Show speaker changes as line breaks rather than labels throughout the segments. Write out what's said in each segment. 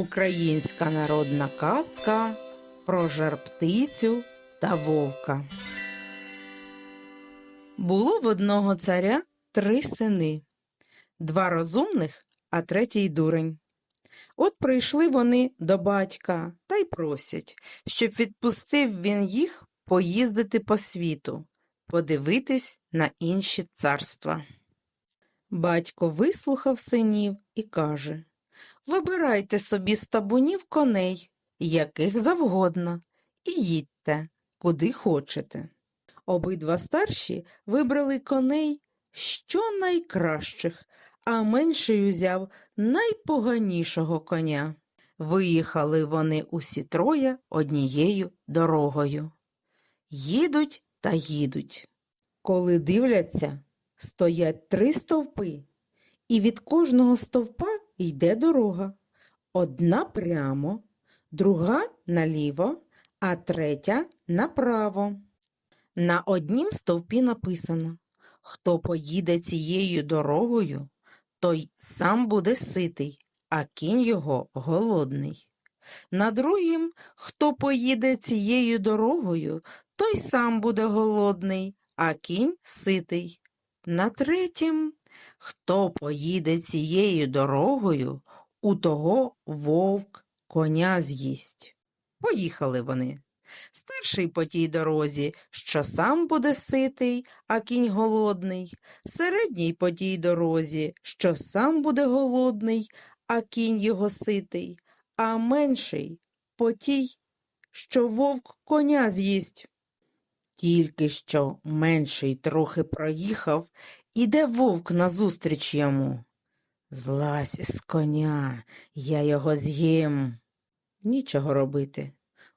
Українська народна казка про жар-птицю та вовка. Було в одного царя три сини, два розумних, а третій дурень. От прийшли вони до батька та й просять, щоб відпустив він їх поїздити по світу, подивитись на інші царства. Батько вислухав синів і каже Вибирайте собі з табунів коней, яких завгодно, і їдьте, куди хочете. Обидва старші вибрали коней що найкращих, а менший узяв найпоганішого коня. Виїхали вони усі троє однією дорогою. Їдуть та їдуть. Коли дивляться, стоять три стовпи, і від кожного стовпа йде дорога. Одна прямо, друга наліво, а третя направо. На однім стовпі написано Хто поїде цією дорогою, той сам буде ситий, а кінь його голодний. На другім, хто поїде цією дорогою, той сам буде голодний, а кінь ситий. На третім, хто поїде цією дорогою, у того вовк коня з'їсть. Поїхали вони. Старший по тій дорозі, що сам буде ситий, а кінь голодний, середній по тій дорозі, що сам буде голодний, а кінь його ситий, а менший по тій, що вовк коня з'їсть. Тільки що менший трохи проїхав, іде вовк назустріч йому. Злазь з коня, я його з'їм. Нічого робити.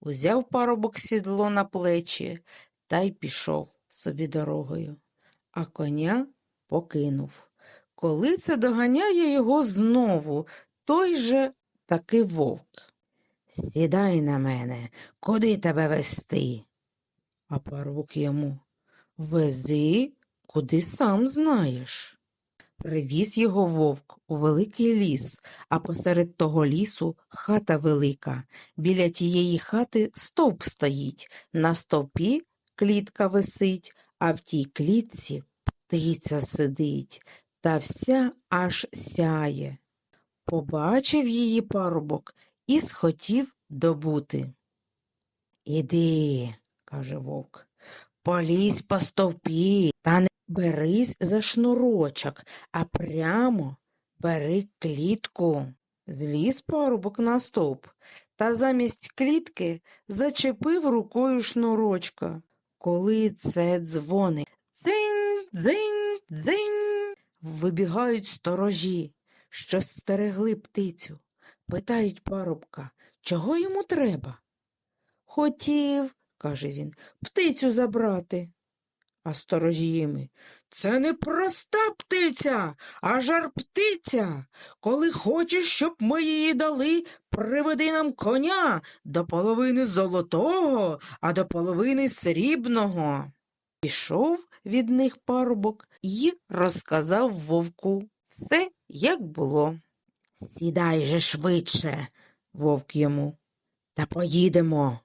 Узяв парубок сідло на плечі та й пішов собі дорогою, а коня покинув. Коли це доганяє його знову, той же таки вовк. Сідай на мене, куди тебе вести? А парубок йому Вези, куди сам знаєш. Привіз його вовк у великий ліс, а посеред того лісу хата велика. Біля тієї хати стовп стоїть, на стовпі клітка висить, а в тій клітці птиця сидить, та вся аж сяє. Побачив її парубок і схотів добути. Іди, каже вовк, полізь по стовпі, та не берись за шнурочок, а прямо бери клітку. Зліз парубок на стовп, та замість клітки зачепив рукою шнурочка. Коли це дзвонить дзинь, дзинь, дзинь, вибігають сторожі, що стерегли птицю. Питають парубка, чого йому треба? Хотів, каже він, птицю забрати. А сторожі їми, це не проста птиця, а жар птиця. Коли хочеш, щоб ми її дали, приведи нам коня до половини золотого, а до половини срібного. Пішов від них парубок і розказав вовку все, як було. Сідай же швидше, вовк йому, та поїдемо.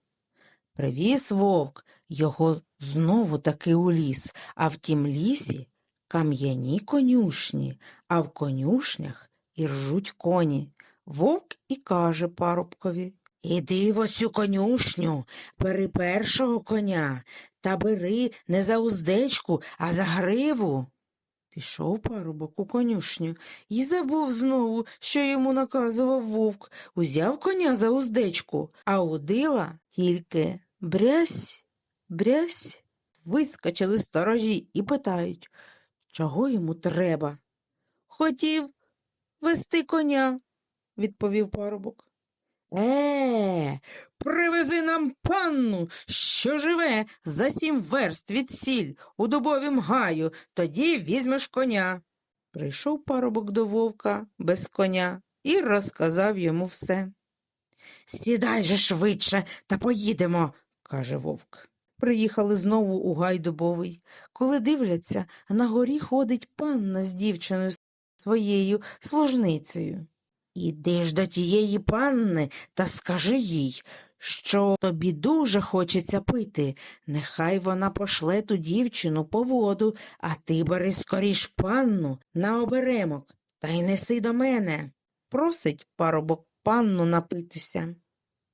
Привіз вовк його знову таки у ліс, а в тім лісі кам'яні конюшні, а в конюшнях і ржуть коні. Вовк і каже парубкові Іди в оцю конюшню, бери першого коня та бери не за уздечку, а за гриву. Пішов парубок у конюшню і забув знову, що йому наказував вовк. Узяв коня за уздечку, а удила тільки брязь, брязь. Вискочили сторожі і питають, чого йому треба. Хотів вести коня, відповів парубок. Е, привези нам панну, що живе за сім верст від сіль у дубовім гаю, тоді візьмеш коня. Прийшов парубок до вовка без коня і розказав йому все. Сідай же швидше та поїдемо, каже вовк. Приїхали знову у гай дубовий. Коли дивляться, на горі ходить панна з дівчиною своєю служницею. Іди ж до тієї панни та скажи їй, що тобі дуже хочеться пити. Нехай вона пошле ту дівчину по воду, а ти бери скоріш панну на оберемок та й неси до мене. Просить парубок панну напитися,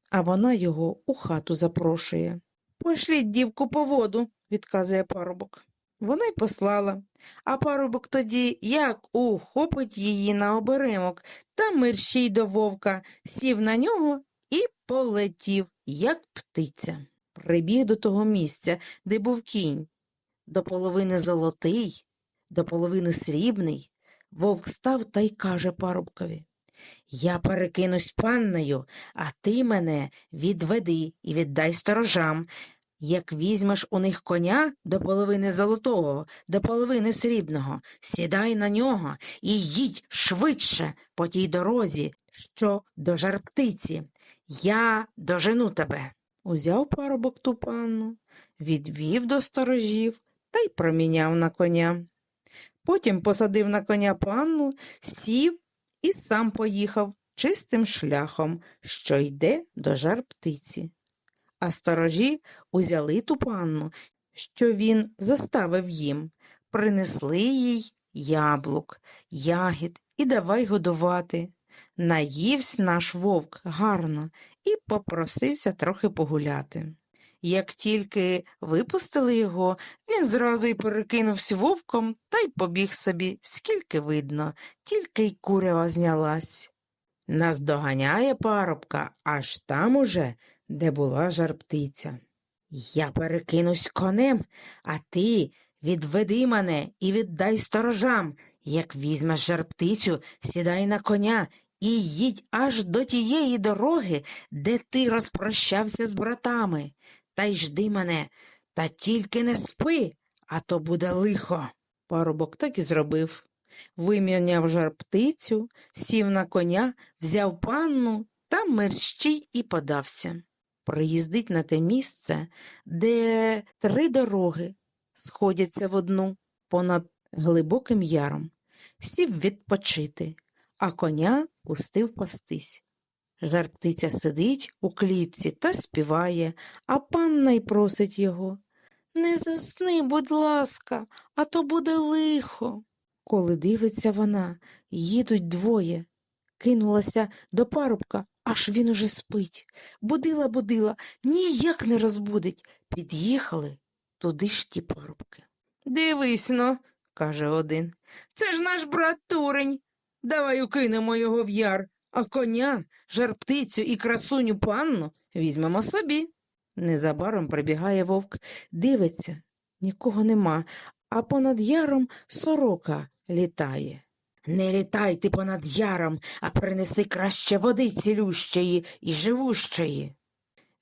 а вона його у хату запрошує. Пошліть дівку по воду, відказує парубок. Вона й послала, а парубок тоді як ухопить її на оберемок та мерщій до вовка, сів на нього і полетів, як птиця. Прибіг до того місця, де був кінь. До половини золотий, до половини срібний. Вовк став та й каже парубкові Я перекинусь панною, а ти мене відведи і віддай сторожам. Як візьмеш у них коня до половини золотого, до половини срібного, сідай на нього і їдь швидше по тій дорозі, що до жарптиці. Я дожену тебе. Узяв парубок ту панну, відвів до сторожів та й проміняв на коня. Потім посадив на коня панну, сів і сам поїхав чистим шляхом, що йде до жар птиці. А сторожі узяли ту панну, що він заставив їм, принесли їй яблук, ягід і давай годувати. Наївсь наш вовк гарно і попросився трохи погуляти. Як тільки випустили його, він зразу й перекинувся вовком та й побіг собі, скільки видно, тільки й курява знялась. Нас доганяє парубка аж там уже, де була жарптиця. Я перекинусь конем, а ти відведи мене і віддай сторожам. Як візьмеш жарптицю, сідай на коня і їдь аж до тієї дороги, де ти розпрощався з братами. Та й жди мене, та тільки не спи, а то буде лихо. Парубок так і зробив. Виміняв жар птицю, сів на коня, взяв панну та мерщій і подався. Приїздить на те місце, де три дороги сходяться в одну понад глибоким яром, сів відпочити, а коня пустив пастись. Жар птиця сидить у клітці та співає, а панна й просить його. Не засни, будь ласка, а то буде лихо. Коли дивиться вона, їдуть двоє. Кинулася до парубка, аж він уже спить. Будила, будила, ніяк не розбудить. Під'їхали туди ж ті парубки. Дивись но, каже один. Це ж наш брат Турень. Давай укинемо його в яр, а коня, жарптицю і красуню панну візьмемо собі. Незабаром прибігає вовк, дивиться, нікого нема, а понад яром сорока літає. Не літай ти понад яром, а принеси краще води цілющої і живущої.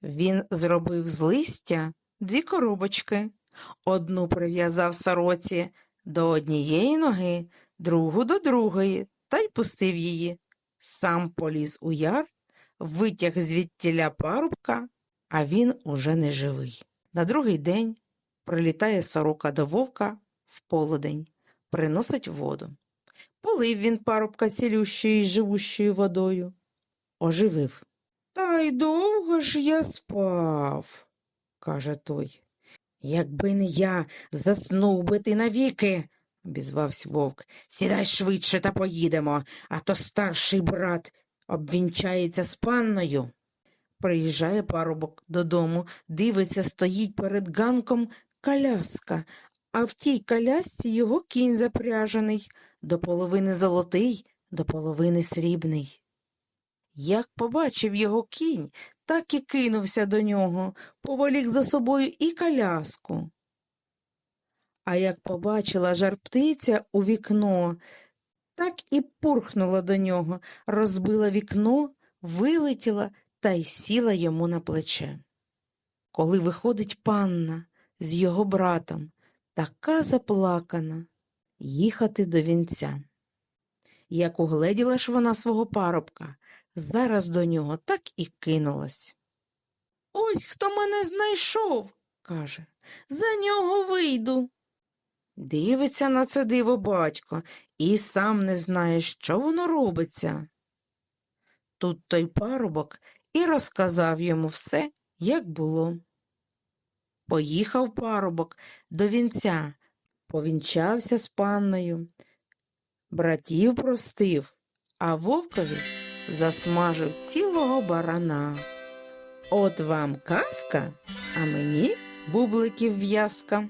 Він зробив з листя дві коробочки. Одну прив'язав сороці до однієї ноги, другу до другої, та й пустив її. Сам поліз у яр, витяг звідтіля парубка, а він уже не живий. На другий день прилітає сорока до вовка в полудень, приносить воду. Полив він парубка цілющою й живущою водою. Оживив. Та й довго ж я спав, каже той. Якби не я, заснув би ти навіки, обізвався вовк. Сідай швидше та поїдемо, а то старший брат обвінчається з панною. Приїжджає парубок додому, дивиться, стоїть перед ганком коляска, а в тій колясці його кінь запряжений, до половини золотий, до половини срібний. Як побачив його кінь, так і кинувся до нього, поволік за собою і коляску. А як побачила жар-птиця у вікно, так і пурхнула до нього, розбила вікно, вилетіла та й сіла йому на плече. Коли виходить панна з його братом, така заплакана, їхати до вінця. Як угледіла ж вона свого парубка, зараз до нього так і кинулась. Ось хто мене знайшов, каже, за нього вийду. Дивиться на це диво батько і сам не знає, що воно робиться. Тут той парубок і розказав йому все, як було. Поїхав парубок до вінця, повінчався з панною, братів простив, а вовкові засмажив цілого барана. От вам казка, а мені бубликів в'язка.